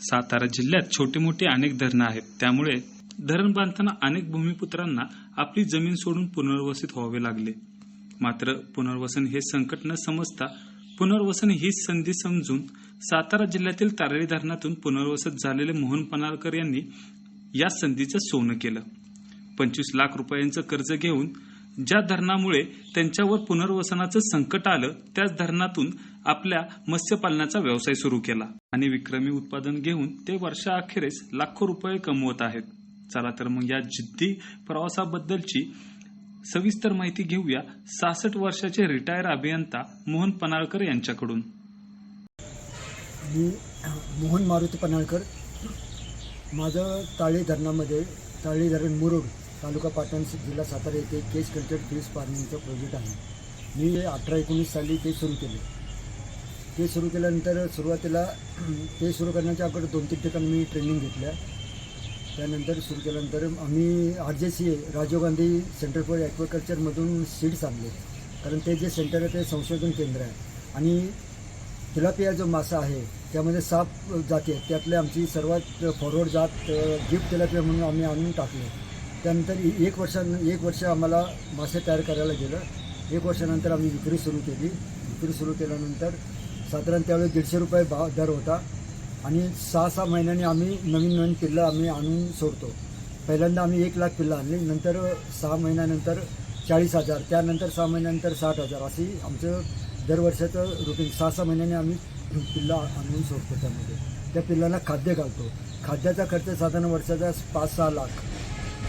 सातारा जिल्ह्यात छोटी मोठी अनेक धरणं आहेत. त्यामुळे धरण बांधताना अनेक भूमिपुत्रांना आपली जमीन सोडून पुनर्वसित व्हावे लागले. मात्र पुनर्वसन हे संकट न समजता पुनर्वसन ही संधी समजून सातारा जिल्ह्यातील तारळी धरणातून पुनर्वसित झालेले मोहन पनाळकर यांनी या संधीचं सोनं केलं. पंचवीस लाख रुपयांचं कर्ज घेऊन ज्या धरणामुळे त्यांच्यावर पुनर्वसनाचं संकट आलं त्याच धरणातून आपल्या मत्स्यपालनाचा व्यवसाय सुरू केला आणि विक्रमी उत्पादन घेऊन ते वर्षाअखेरीस लाखो रुपये कमवत आहेत. चला तर मग या जिद्दी प्रवासाबद्दलची सविस्तर माहिती घेऊया सहासष्ट वर्षाचे रिटायर अभियंता मोहन पनाळकर यांच्याकडून. मी मोहन मारुती पनाळकर. माझं ताळी धरणामध्ये ताळी धरण मुरुड तालुका पाटण जिल्हा सातारा येथे केस कल्चर फिश फार्मिंगचं प्रोजेक्ट आहे. मी अठरा एकोणीस साली ते सुरू केले. ते सुरू केल्यानंतर सुरुवातीला ते सुरू करण्याच्या अगोदर दोन तीन ठिकाणी मी ट्रेनिंग घेतल्या. त्यानंतर सुरू केल्यानंतर आम्ही R J C A Rajiv Gandhi centre for ॲक्वाकल्चरमधून seeds आणले कारण ते जे सेंटर आहे ते संशोधन केंद्र आहे. आणि तिलापिया जो मासा आहे त्यामध्ये साप जाती आहेत. त्यातले आमची सर्वात फॉरवर्ड जात गिफ्ट तिलापिया म्हणून आम्ही आणून टाकले. त्यानंतर एक वर्षान एक वर्ष आम्हाला मासे तयार करायला गेलं. एक वर्षानंतर आम्ही विक्री सुरू केली. विक्री सुरू केल्यानंतर साधारण त्यावेळेस दीडशे रुपये भाव दर होता. आणि सहा सहा महिन्यांनी आम्ही नवीन नवीन पिल्लं आम्ही आणून सोडतो. पहिल्यांदा आम्ही एक लाख पिल्लं आणली. नंतर सहा महिन्यानंतर चाळीस हजार त्यानंतर सहा महिन्यानंतर साठ हजार अशी आमचं दरवर्षाचं रुटीन सहा सहा महिन्याने आम्ही पिल्ला आणून सोडतो त्यामध्ये. त्या पिल्लांना खाद्य घालतो. खाद्याचा खर्च साधारण वर्षाचा पाच सहा लाख.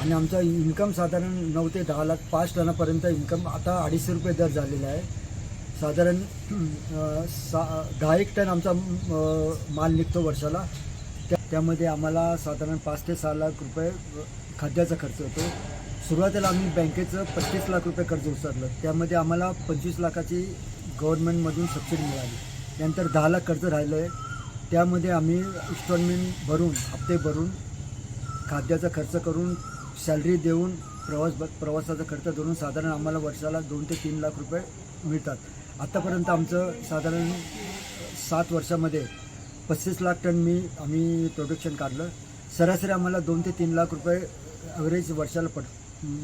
आणि आमचा इन्कम साधारण नऊ ते दहा लाख पाच टनापर्यंत इन्कम आता अडीचशे रुपये दर झालेला आहे. साधारण सा दहा एक टन आमचा माल निघतो वर्षाला. त्या त्यामध्ये आम्हाला साधारण पाच ते सहा लाख रुपये खाद्याचा खर्च होतो. सुरुवातीला आम्ही बँकेचं पस्तीस लाख रुपये कर्ज उचललं. त्यामध्ये आम्हाला पंचवीस लाखाची गव्हर्नमेंटमधून सबसिडी मिळाली. त्यानंतर दहा लाख कर्ज राहिलं आहे त्यामध्ये आम्ही इन्स्टॉलमेंट भरून हप्ते भरून खाद्याचा खर्च करून सॅलरी देऊन प्रवास प्रवासाचा खर्च धरून साधारण आम्हाला वर्षाला दोन ते तीन लाख रुपये मिळतात. आत्तापर्यंत आमचं साधारण सात वर्षामध्ये पस्तीस लाख टन मी आम्ही प्रोडक्शन काढलं. सरासरी आम्हाला दोन ते तीन लाख रुपये ॲव्हरेज वर्षाला पड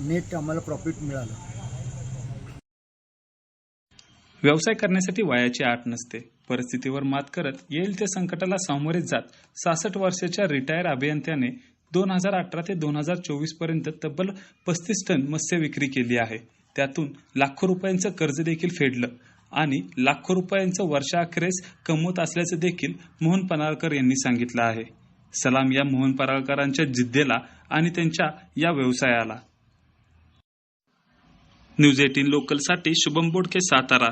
नेट आम्हाला प्रॉफिट मिळालं. व्यवसाय करण्यासाठी वयाची आठ नसते. परिस्थितीवर मात करत येईल त्या संकटाला सामोरे जात सहासष्ट वर्षाच्या रिटायर अभियंत्याने दोन हजार अठरा ते दोन हजार चोवीसपर्यंत तब्बल पस्तीस टन मत्स्य विक्री केली आहे. त्यातून लाखो रुपयांचं कर्ज देखील फेडलं. आणि लाखो रुपयांचं वर्षाअखेरीस कमवत असल्याचं देखील मोहन पनाळकर यांनी सांगितलं आहे. सलाम या मोहन पनाळकरांच्या जिद्देला आणि त्यांच्या या व्यवसायाला. न्यूज एटीन लोकलसाठी शुभम बोडके सातारा.